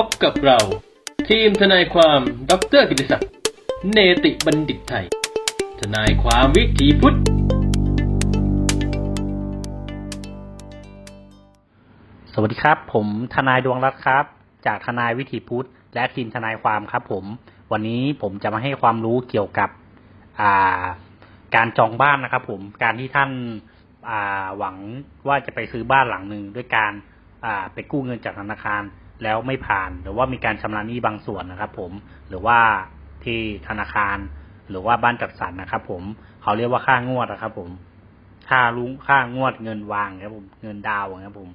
พบกับเรา ทีมทนายความดรกิติศักดิ์เนติบัณฑิตไทย ทนายความวิถีพุทธ สวัสดีครับ ผมทนายดวงรัตน์ครับ จากทนายวิถีพุทธ และทีมทนายความครับผม วันนี้ผมจะมาให้ความรู้เกี่ยวกับอ่าการจองบ้านนะครับ ผมการที่ท่านอ่าหวังว่าจะไปซื้อบ้านหลังหนึ่งด้วยการอ่าไปกู้เงินจากธนาคาร แล้วไม่ผ่าน หรือว่ามีการชำระหนี้บางส่วนนะครับ ผมหรือว่าที่ธนาคาร หรือว่าบ้านจัดสรรนะครับ ผมเขาเรียกว่าค่างวดนะครับ ผม ค่าลุ้งค่างวดเงินวางครับผมเงินดาวน์ครับผม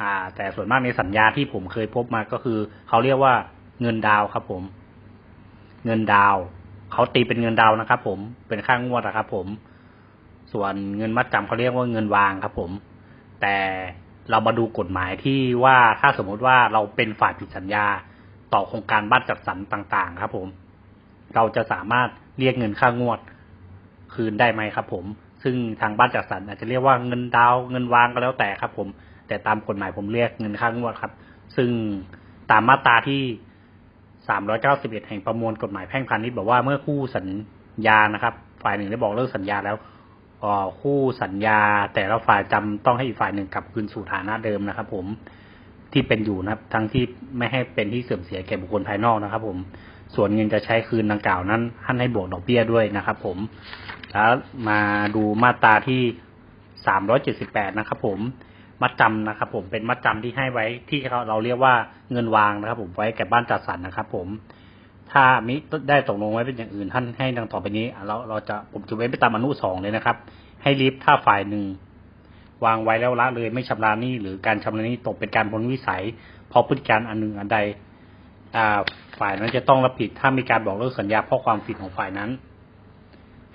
อ่า แต่ส่วนมากในสัญญาที่ผมเคยพบมาก็คือ เขาเรียกว่าเงินดาวครับ ผม เงินดาวเขาตีเป็นเงินดาวนะครับ ผมเป็นค่างวดนะครับ ผม ส่วนเงินมัดจำเขาเรียกว่าเงินวางครับ ผม แต่ เรามาดูกฎหมายที่ว่าถ้าสมมุติว่าเราเป็นฝ่ายผิดสัญญาต่อโครงการบ้านจัดสรรต่างๆ ครับ ผม เราจะสามารถเรียกเงินค่างวดคืนได้ไหมครับ ผม ซึ่งทางบ้านจัดสรรอาจจะเรียกว่าเงินดาวเงินวางก็แล้วแต่ครับ ผม แต่ตามกฎหมายผมเรียกเงินค่างวดครับ ซึ่งตามมาตราที่ 391 แห่งประมวลกฎหมายแพ่งพาณิชย์บอกว่าเมื่อคู่สัญญานะครับ ฝ่ายหนึ่งได้บอกเลิกสัญญาแล้ว คู่สัญญา แต่ละฝ่ายจำต้องให้อีกฝ่ายหนึ่งกลับคืนสู่ฐานะเดิมนะครับ ผมที่เป็นอยู่นะครับ ทั้งที่ไม่ให้เป็นที่เสื่อมเสียแก่บุคคลภายนอกนะครับ ผมส่วนเงินจะใช้คืนดังกล่าวนั้นท่านให้บวกดอกเบี้ยด้วยนะครับ ผมแล้วมาดูมาตราที่378นะครับผมมัดจำนะครับ ผมเป็นมัดจำที่ให้ไว้ที่เราเราเรียกว่าเงินวางนะครับ ผมไว้แก่บ้านจัดสรรนะครับ ผม ถ้ามิได้ตกลงไว้เป็นอย่างอื่น ท่านให้ดังต่อไปนี้ เราเราจะผมจะเว้นไปตามอนุสองเลยนะครับ ให้ลิฟต์ถ้าฝ่ายหนึ่งวางไว้แล้วละเลยไม่ชำระหนี้หรือการชำระหนี้ตกเป็นการพ้นวิสัย เพราะพฤติการอันหนึ่งอันใดอ่าฝ่ายนั้นจะต้องรับผิดถ้ามีการบอกเลิกสัญญาเพราะความผิดของฝ่ายนั้น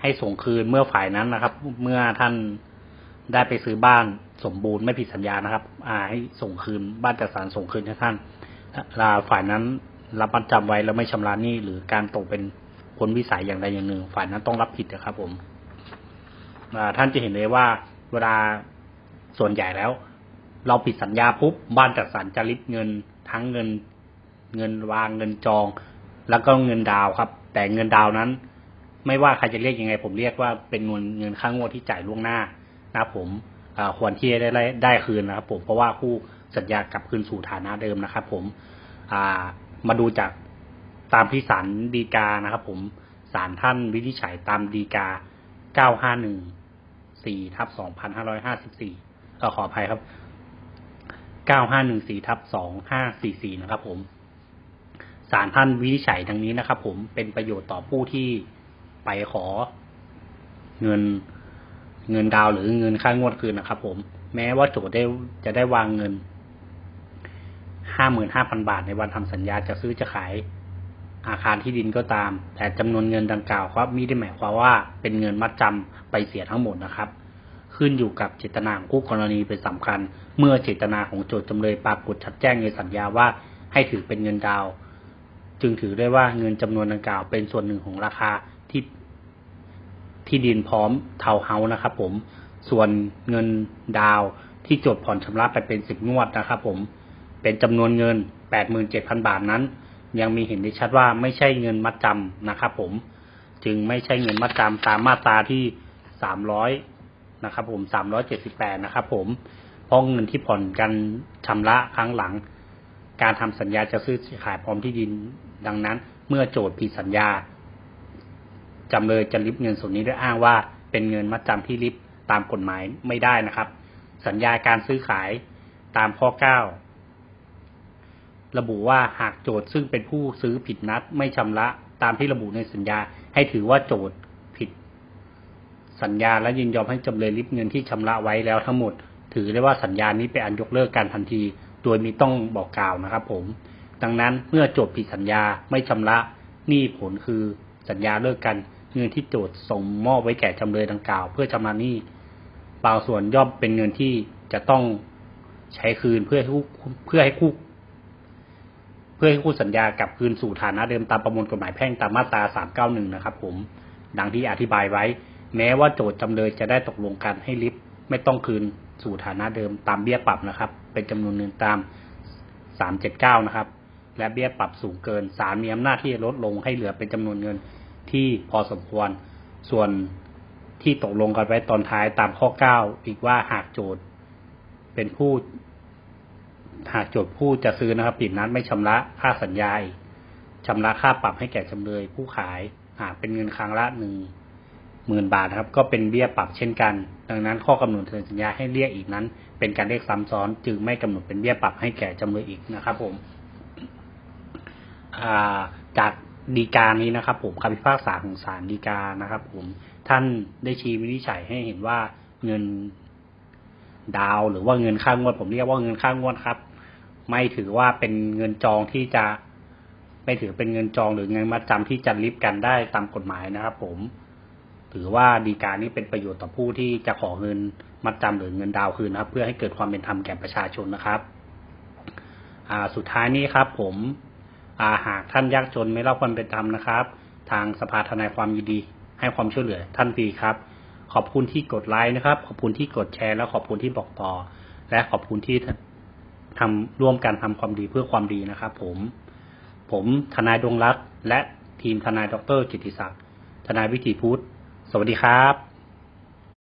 ให้ส่งคืนเมื่อฝ่ายนั้นนะครับ เมื่อท่านได้ไปซื้อบ้านสมบูรณ์ไม่ผิดสัญญานะครับ อ่าให้ส่งคืนบ้านจัดสรรส่งคืนให้ท่านลาฝ่ายนั้น รับมัดจำไว้แล้วไม่ชำระหนี้หรือการตกเป็นพ้นวิสัยอย่างใดอย่างหนึ่ง ฝ่ายนั้นต้องรับผิดนะครับผมท่านจะเห็นเลยว่าเวลาส่วนใหญ่แล้ว เราผิดสัญญาปุ๊บบ้านจัดสรรจะริบเงินทั้งเงิน เงินวางเงินจอง แล้วก็เงินดาวครับ แต่เงินดาวนั้น ไม่ว่าใครจะเรียกยังไง ผมเรียกว่าเป็นเงินเงินค่างวดที่จ่ายล่วงหน้านะครับผมควรที่จะได้ได้ได้คืนนะครับผมเพราะว่าคู่สัญญากลับคืนสู่ฐานะเดิมนะครับ ผม อ่า มาดูจากตามที่ศาลฎีกานะครับผมศาลท่านวินิจฉัยตามฎีกา 951 4ทับ2554ก็ขออภัยครับ 9514ทับ2544 นะครับผมศาลท่านวินิจฉัยดังนี้นะครับผมเป็นประโยชน์ต่อผู้ที่ไปขอเงินเงินดาวหรือเงินค่างวดคืนนะครับผม แม้ว่าโจทย์ได้จะได้วางเงิน ห้าหมื่นห้าพันบาทในวันทำสัญญาจะซื้อจะขายอาคารที่ดินก็ตาม แต่จำนวนเงินดังกล่าวครับมิได้หมายความว่าเป็นเงินมัดจำไปเสียทั้งหมดนะครับ ขึ้นอยู่กับเจตนาของคู่กรณีเป็นสำคัญ เมื่อเจตนาของโจทย์จำเลยปรากฏชัดแจ้งในสัญญาว่าให้ถือเป็นเงินดาว จึงถือได้ว่าเงินจำนวนดังกล่าว เป็นส่วนหนึ่งของราคาที่ที่ดินพร้อมเทาเฮาส์นะครับผมส่วนเงินดาวที่โจทย์ผ่อนชำระไปเป็นสิบงวดนะครับผม เป็นจำนวนเงินแปดหมื่นเจ็ดพันบาทนั้น ยังมีเห็นได้ชัดว่าไม่ใช่เงินมัดจำนะครับผมจึงไม่ใช่เงินมัดจำตามมาตราที่สามร้อยนะครับผมสามร้อยเจ็ดสิบแปดนะครับผมเพราะเงินที่ผ่อนกันชำระครั้งหลัง การทำสัญญาจะซื้อขายพร้อมที่ดินดังนั้น เมื่อโจทย์ผิดสัญญาจำเลยจะริบเงินส่วนนี้ด้วยอ้างว่า เป็นเงินมัดจำที่ริบตามกฎหมายไม่ได้นะครับ สัญญาการซื้อขายตามข้อ 9 ระบุว่าหากโจทย์ซึ่งเป็นผู้ซื้อผิดนัดไม่ชำระตามที่ระบุในสัญญา ให้ถือว่าโจทย์ผิด สัญญาและยินยอมให้จำเลยริบเงินที่ชำระไว้แล้วทั้งหมด ถือได้ว่าสัญญานี้เป็นอันยกเลิกการทันที โดยมีต้องบอกกล่าวนะครับ ผม ดังนั้นเมื่อโจทย์ผิดสัญญาไม่ชำระหนี้ผลคือสัญญาเลิกกันเงินที่โจทย์ส่งมอบไว้แก่จำเลยดังกล่าว เพื่อชำระหนี้บางส่วนย่อมเป็นเงินที่จะต้องใช้คืนเพื่อให้คู่เพื่อให้คู่ พื่อให้คู่สัญญากลับคืนสู่ฐานะเดิมตามประมวลกฎหมายแพ่งตามมาตรา 391 นะครับผม ดังที่อธิบายไว้ แม้ว่าโจทย์จำเลยจะได้ตกลงกันให้ลิฟต์ไม่ต้องคืนสู่ฐานะเดิมตามเบี้ยปรับนะครับ เป็นจำนวนเงินตาม 379 นะครับ และเบี้ยปรับสูงเกินศาลมีอำนาจที่จะลดลงให้เหลือเป็นจำนวนเงินที่พอสมควร ส่วนที่ตกลงกันไว้ตอนท้ายตามข้อ 9 อีกว่าหากโจทย์เป็นผู้ หากโจทย์ผู้จะซื้อนะครับปิดนัดไม่ชำระค่าสัญญาอีกชำระค่าปรับให้แก่จำเลย ผู้ขายหากเป็นเงินครั้งละหนึ่งหมื่นบาทนะครับ ก็เป็นเบี้ยปรับเช่นกัน ดังนั้นข้อกำหนดสัญญาให้เรียกอีกนั้น เป็นการเรียกซ้ำซ้อน จึงไม่กำหนดเป็นเบี้ยปรับให้แก่จำเลยอีกนะครับ ผมาจากดีกานี้นะครับ ผมคำพิพากษาของศาลฎีกานะครับ ผมท่านได้ชี้วินิจฉัยให้เห็นว่าเงินดาวหรือว่าเงินค่างวด ผมเรียกว่าเงินค่างวดครับ ไม่ถือว่าเป็นเงินจองที่จะ ไม่ถือเป็นเงินจองหรือเงินมัดจำที่จะริบกันได้ตามกฎหมายนะครับ ผม ถือว่าดีการนี้เป็นประโยชน์ต่อผู้ที่จะขอเงินมัดจำหรือเงินดาวคืนนะครับ เพื่อให้เกิดความเป็นธรรมแก่ประชาชนนะครับ อ่าสุดท้ายนี้ครับ ผมอ่าหากท่านยากจนไม่รับความเป็นธรรมนะครับ ทางสภาทนายความยินดี ให้ความช่วยเหลือท่านฟรีครับ ขอบคุณที่กดไลค์นะครับ ขอบคุณที่กดแชร์ และขอบคุณที่บอกต่อ และขอบคุณที่ ทำร่วมกันทำความดีเพื่อความดีนะครับผม ผมทนายดวงรัตและทีมทนายดรกิติศักดิ์ทนายวิถีพุทธ สวัสดีครับ